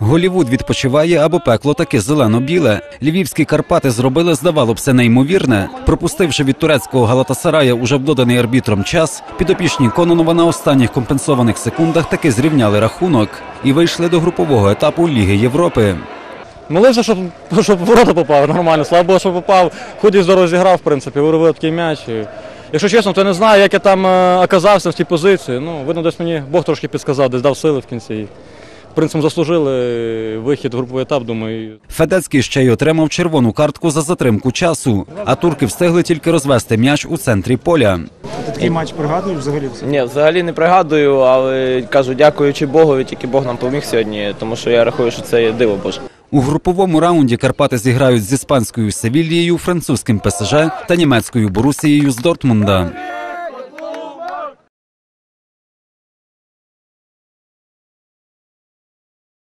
Голівуд відпочиває або пекло таке зелено-біле. Львівські Карпати зробили, здавало б, все неймовірне. Пропустивши від турецького Галатасарая уже вдоданий арбітром час, підопічні Кононова на останніх компенсованих секундах таки зрівняли рахунок і вийшли до групового етапу Ліги Європи. Молився, щоб, щоб ворота попав нормально. Слава Богу, що попав. Хоч і здорово зіграв, в принципі, виробив такий м'яч. І, якщо чесно, то не знаю, як я там е, оказався в тій позиції. Ну, видно, десь мені Бог трошки підказав, десь дав сили в кінці. Принципі, заслужили вихід в груповий етап, думаю. Федецький ще й отримав червону картку за затримку часу, а турки встигли тільки розвести м'яч у центрі поля. Ти такий матч пригадуєш взагалі? Ні, взагалі не пригадую, але кажу, дякуючи Богові, тільки Бог нам поміг сьогодні, тому що я рахую, що це є диво Боже. У груповому раунді Карпати зіграють з іспанською Севільєю, французьким ПСЖ та німецькою Борусією з Дортмунда.